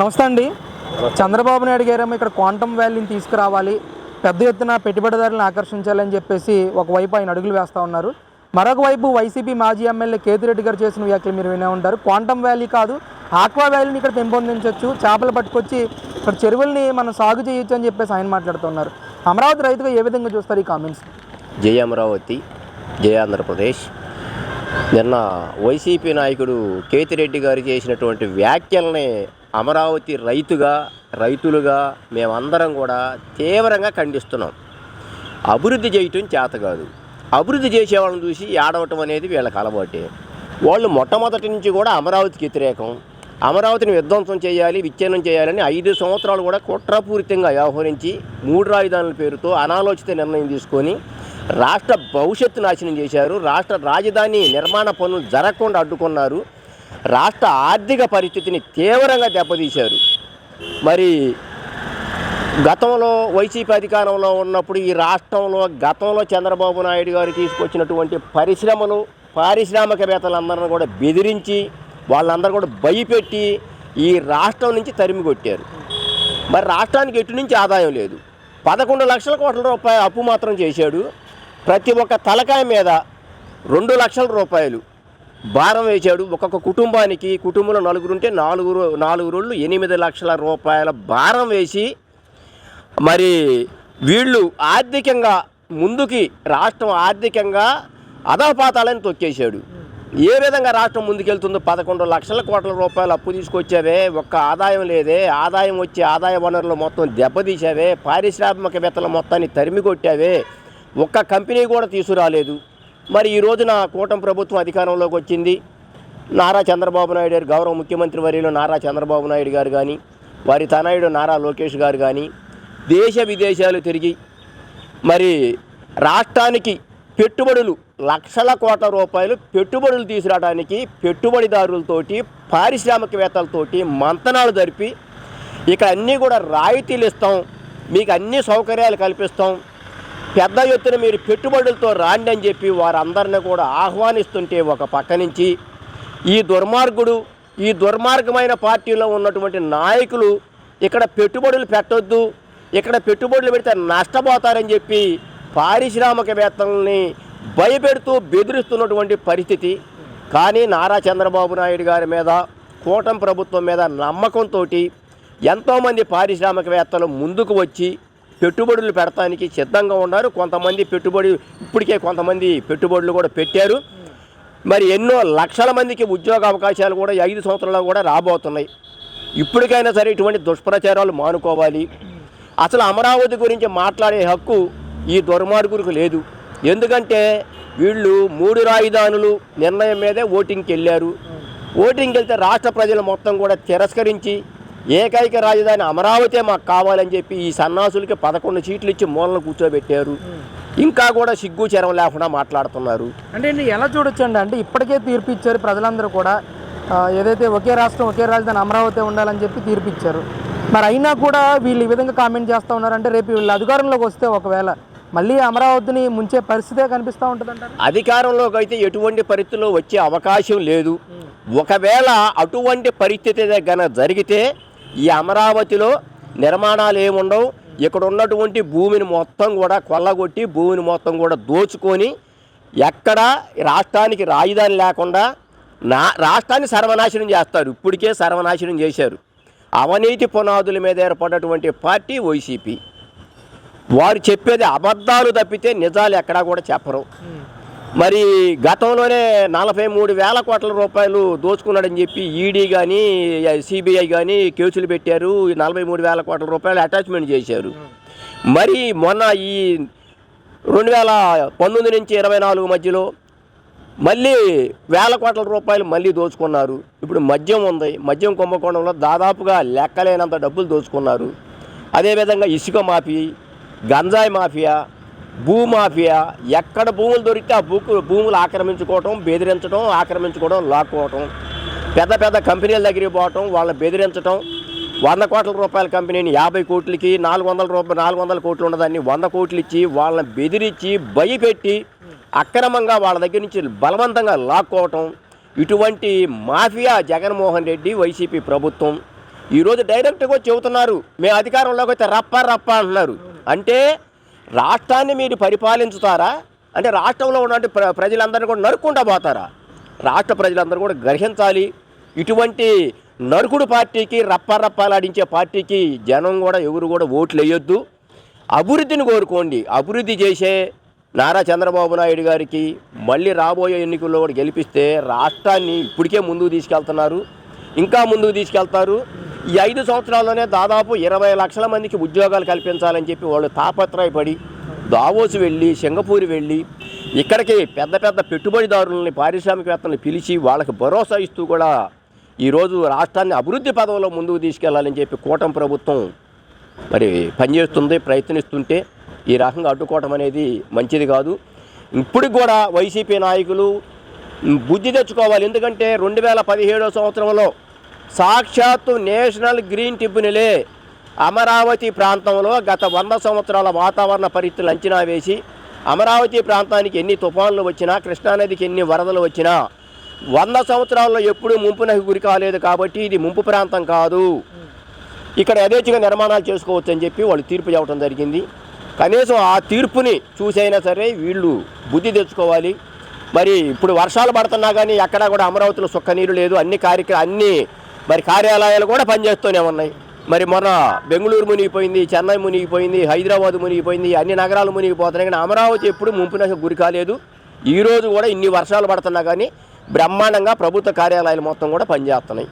నమస్తే అండి. చంద్రబాబు నాయుడు గారేమో ఇక్కడ క్వాంటమ్ వ్యాలీని తీసుకురావాలి పెద్ద ఎత్తున పెట్టుబడిదారులను ఆకర్షించాలని చెప్పేసి ఒకవైపు ఆయన అడుగులు వేస్తూ ఉన్నారు. మరొక వైపు వైసీపీ మాజీ ఎమ్మెల్యే కేతిరెడ్డి గారు చేసిన వ్యాఖ్యలు మీరు వినే ఉంటారు. క్వాంటమ్ వ్యాలీ కాదు ఆక్వా వ్యాలీని ఇక్కడ పెంపొందించవచ్చు చేపలు పట్టుకొచ్చి ఇక్కడ చెరువుల్ని మనం సాగు చేయొచ్చు అని చెప్పేసి ఆయన మాట్లాడుతున్నారు అమరావతి రైతుగా ఏ విధంగా చూస్తారు ఈ కామెంట్స్ జయ అమరావతి జయ ఆంధ్రప్రదేశ్. నిన్న వైసీపీ నాయకుడు కేతిరెడ్డి గారు చేసినటువంటి వ్యాఖ్యల్ని అమరావతి రైతుగా రైతులుగా మేమందరం కూడా తీవ్రంగా ఖండిస్తున్నాం. అభివృద్ధి చేయటం చేత కాదు. అభివృద్ధి చేసే వాళ్ళని చూసి ఏడవటం అనేది వీళ్ళకి అలవాటే. వాళ్ళు మొట్టమొదటి నుంచి కూడా అమరావతికి వ్యతిరేకం. అమరావతిని విధ్వంసం చేయాలి విచ్ఛిన్నం చేయాలని ఐదు సంవత్సరాలు కూడా కుట్రపూరితంగా వ్యవహరించి మూడు రాజధానుల పేరుతో అనాలోచిత నిర్ణయం తీసుకొని రాష్ట్ర భవిష్యత్తు నాశనం చేశారు. రాష్ట్ర రాజధాని నిర్మాణ పనులు జరగకుండా అడ్డుకున్నారు. రాష్ట్ర ఆర్థిక పరిస్థితిని తీవ్రంగా దెబ్బతీశారు. మరి గతంలో వైసీపీ అధికారంలో ఉన్నప్పుడు ఈ రాష్ట్రంలో గతంలో చంద్రబాబు నాయుడు గారు తీసుకొచ్చినటువంటి పరిశ్రమలు పారిశ్రామికవేత్తలందరిని కూడా బెదిరించి వాళ్ళందరూ కూడా భయపెట్టి ఈ రాష్ట్రం నుంచి తరిమి కొట్టారు మరి రాష్ట్రానికి ఎటు నుంచి ఆదాయం లేదు. పదకొండు లక్షల కోట్ల రూపాయల అప్పు మాత్రం చేశాడు. ప్రతి ఒక్క తలకాయ మీద రెండు లక్షల రూపాయలు భారం వేశాడు. ఒక్కొక్క కుటుంబానికి కుటుంబంలో నలుగురుంటే నాలుగు నాలుగు రోజులు ఎనిమిది లక్షల రూపాయల భారం వేసి మరి వీళ్ళు ఆర్థికంగా ముందుకి రాష్ట్రం ఆర్థికంగా అధపాతాలని తొక్కేశాడు. ఏ విధంగా రాష్ట్రం ముందుకెళ్తుందో పదకొండు లక్షల కోట్ల రూపాయలు అప్పు తీసుకొచ్చావే ఒక్క ఆదాయం లేదే ఆదాయం వచ్చే ఆదాయ వనరులు మొత్తం దెబ్బతీసావే పారిశ్రామికవేత్తల మొత్తాన్ని తరిమి కొట్టావే ఒక్క కంపెనీ కూడా తీసుకురాలేదు. మరి ఈ రోజున కూటమి ప్రభుత్వం అధికారంలోకి వచ్చింది. నారా చంద్రబాబు నాయుడు గారు గౌరవ ముఖ్యమంత్రి వర్యులు నారా చంద్రబాబు నాయుడు గారు కానీ వారి తనయుడు నారా లోకేష్ గారు కానీ దేశ విదేశాలు తిరిగి మరి రాష్ట్రానికి పెట్టుబడులు లక్షల కోట్ల రూపాయలు పెట్టుబడులు తీసుకురావడానికి పెట్టుబడిదారులతోటి పారిశ్రామికవేత్తలతోటి మంతనాలు జరిపి ఇక అన్నీ కూడా రాయితీలు ఇస్తాం. మీకు అన్ని సౌకర్యాలు కల్పిస్తాం. పెద్ద ఎత్తున మీరు పెట్టుబడులతో రాండి అని చెప్పి వారందరిని కూడా ఆహ్వానిస్తుంటే ఒక పక్క నుంచి ఈ దుర్మార్గుడు ఈ దుర్మార్గమైన పార్టీలో ఉన్నటువంటి నాయకులు ఇక్కడ పెట్టుబడులు పెట్టొద్దు ఇక్కడ పెట్టుబడులు పెడితే నష్టపోతారని చెప్పి పారిశ్రామికవేత్తల్ని భయపెడుతూ బెదిరిస్తున్నటువంటి పరిస్థితి. కానీ నారా చంద్రబాబు నాయుడు గారి మీద కూటమి ప్రభుత్వం మీద నమ్మకంతో ఎంతోమంది పారిశ్రామికవేత్తలు ముందుకు వచ్చి పెట్టుబడులు పెడతానికి సిద్ధంగా ఉన్నారు. కొంతమంది పెట్టుబడి ఇప్పటికే కొంతమంది పెట్టుబడులు కూడా పెట్టారు. మరి ఎన్నో లక్షల మందికి ఉద్యోగ అవకాశాలు కూడా ఐదు సంవత్సరాలు కూడా రాబోతున్నాయి. ఇప్పటికైనా సరే ఇటువంటి దుష్ప్రచారాలు మానుకోవాలి. అసలు అమరావతి గురించి మాట్లాడే హక్కు ఈ దుర్మార్గులకు లేదు. ఎందుకంటే వీళ్ళు మూడు రాజధానులు నిర్ణయం మీదే ఓటింగ్కి వెళ్ళారు ఓటింగ్కి వెళ్తే రాష్ట్ర ప్రజలు మొత్తం కూడా తిరస్కరించి ఏకైక రాజధాని అమరావతి మాకు కావాలని చెప్పి ఈ సన్నాసులకి పదకొండు సీట్లు ఇచ్చి మూలను కూర్చోబెట్టారు. ఇంకా కూడా సిగ్గు చెరం లేకుండా మాట్లాడుతున్నారు. అంటే ఎలా చూడొచ్చండి? అంటే ఇప్పటికే తీర్పు ఇచ్చారు ప్రజలందరూ కూడా. ఏదైతే ఒకే రాష్ట్రం ఒకే రాజధాని అమరావతి ఉండాలని చెప్పి తీర్పు ఇచ్చారు. మరి అయినా కూడా వీళ్ళు ఈ విధంగా కామెంట్ చేస్తూ ఉన్నారంటే రేపు వీళ్ళు అధికారంలోకి వస్తే ఒకవేళ మళ్ళీ అమరావతిని ముంచే పరిస్థితే కనిపిస్తూ ఉంటుందంటారు? అధికారంలోకి అయితే ఎటువంటి పరిస్థితుల్లో వచ్చే అవకాశం లేదు. ఒకవేళ అటువంటి పరిస్థితి గన జరిగితే ఈ అమరావతిలో నిర్మాణాలు ఏముండవు? ఇక్కడ ఉన్నటువంటి భూమిని మొత్తం కూడా కొల్లగొట్టి భూమిని మొత్తం కూడా దోచుకొని ఎక్కడ రాష్ట్రానికి రాజధాని లేకుండా నా రాష్ట్రాన్ని సర్వనాశనం చేస్తారు. ఇప్పటికే సర్వనాశనం చేశారు. అవినీతి పునాదుల మీద ఏర్పడినటువంటి పార్టీ వైసీపీ వారు చెప్పేది అబద్ధాలు తప్పితే నిజాలు ఎక్కడా కూడా చెప్పరు. మరి గతంలోనే నలభై మూడు వేల కోట్ల రూపాయలు దోచుకున్నాడని చెప్పి ఈడీ కానీ సిబిఐ కానీ కేసులు పెట్టారు. నలభై మూడు వేల కోట్ల రూపాయలు అటాచ్మెంట్ చేశారు. మరి మొన్న ఈ రెండు వేల పంతొమ్మిది నుంచి ఇరవై నాలుగు మధ్యలో మళ్ళీ వేల కోట్ల రూపాయలు మళ్ళీ దోచుకున్నారు. ఇప్పుడు మద్యం ఉంది. మద్యం కుంభకోణంలో దాదాపుగా లెక్కలేనంత డబ్బులు దోచుకున్నారు. అదేవిధంగా ఇసుక మాఫీ గంజాయి మాఫియా భూమాఫియా ఎక్కడ భూములు దొరికితే ఆ భూకు భూములు ఆక్రమించుకోవటం బెదిరించడం ఆక్రమించుకోవడం లాక్కోవటం. పెద్ద పెద్ద కంపెనీల దగ్గరికి పోవటం వాళ్ళని బెదిరించడం వంద కోట్ల రూపాయల కంపెనీని యాభై కోట్లకి నాలుగు వందల రూపాయలు నాలుగు వందల కోట్లు ఉన్నదాన్ని వంద కోట్లు ఇచ్చి వాళ్ళని బెదిరించి భయపెట్టి అక్రమంగా వాళ్ళ దగ్గర నుంచి బలవంతంగా లాక్కోవటం. ఇటువంటి మాఫియా జగన్మోహన్ రెడ్డి వైసీపీ ప్రభుత్వం. ఈరోజు డైరెక్ట్గా చెబుతున్నారు మేము అధికారంలోకి వస్తే రప్ప రప్ప అంటున్నారు. అంటే రాష్ట్రాన్ని మీరు పరిపాలించుతారా? అంటే రాష్ట్రంలో ఉన్నటువంటి ప్ర ప్రజలందరినీ కూడా నరుక్కుంటా పోతారా? రాష్ట్ర ప్రజలందరూ కూడా గ్రహించాలి. ఇటువంటి నరుకుడు పార్టీకి రప్పారప్పాలాడించే పార్టీకి జనం కూడా ఎవరు కూడా ఓట్లు వేయొద్దు. అభివృద్ధిని కోరుకోండి. అభివృద్ధి చేసే నారా చంద్రబాబు నాయుడు గారికి మళ్ళీ రాబోయే ఎన్నికల్లో కూడా గెలిపిస్తే రాష్ట్రాన్ని ఇప్పటికే ముందుకు తీసుకెళ్తున్నారు. ఇంకా ముందుకు తీసుకెళ్తారు. ఈ ఐదు సంవత్సరాల్లోనే దాదాపు ఇరవై లక్షల మందికి ఉద్యోగాలు కల్పించాలని చెప్పి వాళ్ళు తాపత్రయపడి దావోసు వెళ్ళి సింగపూర్ వెళ్ళి ఇక్కడికి పెద్ద పెద్ద పెట్టుబడిదారులని పారిశ్రామికవేత్తలను పిలిచి వాళ్ళకి భరోసా ఇస్తూ కూడా ఈరోజు రాష్ట్రాన్ని అభివృద్ధి పదవిలో ముందుకు తీసుకెళ్ళాలని చెప్పి కూటమి ప్రభుత్వం మరి పనిచేస్తుంది ప్రయత్నిస్తుంటే ఈ రకంగా అడ్డుకోవటం అనేది మంచిది కాదు. ఇప్పటికి కూడా వైసీపీ నాయకులు బుద్ధి తెచ్చుకోవాలి. ఎందుకంటే రెండు వేల పదిహేడో సంవత్సరంలో సాక్షాత్తు నేషనల్ గ్రీన్ ట్రిబ్యునలే అమరావతి ప్రాంతంలో గత వంద సంవత్సరాల వాతావరణ పరిస్థితులు అంచనా వేసి అమరావతి ప్రాంతానికి ఎన్ని తుఫాన్లు వచ్చినా కృష్ణానదికి ఎన్ని వరదలు వచ్చినా వంద సంవత్సరాల్లో ఎప్పుడూ ముంపునకు గురి కాలేదు కాబట్టి ఇది ముంపు ప్రాంతం కాదు. ఇక్కడ యథేచ్ఛగా నిర్మాణాలు చేసుకోవచ్చు అని చెప్పి వాళ్ళు తీర్పు చెప్పడం జరిగింది. కనీసం ఆ తీర్పుని చూసైనా సరే వీళ్ళు బుద్ధి తెచ్చుకోవాలి. మరి ఇప్పుడు వర్షాలు పడుతున్నా కానీ ఎక్కడా కూడా అమరావతిలో సుక్క నీరు లేదు. అన్ని కార్యక్రమ అన్ని మరి కార్యాలయాలు కూడా పనిచేస్తూనే ఉన్నాయి. మరి మొన్న బెంగళూరు మునిగిపోయింది చెన్నై మునిగిపోయింది హైదరాబాద్ మునిగిపోయింది అన్ని నగరాలు మునిగిపోతున్నాయి కానీ అమరావతి ఎప్పుడు ముంపునకు గురి కాలేదు. ఈరోజు కూడా ఇన్ని వర్షాలు పడుతున్నా కానీ బ్రహ్మాండంగా ప్రభుత్వ కార్యాలయాలు మొత్తం కూడా పనిచేస్తున్నాయి.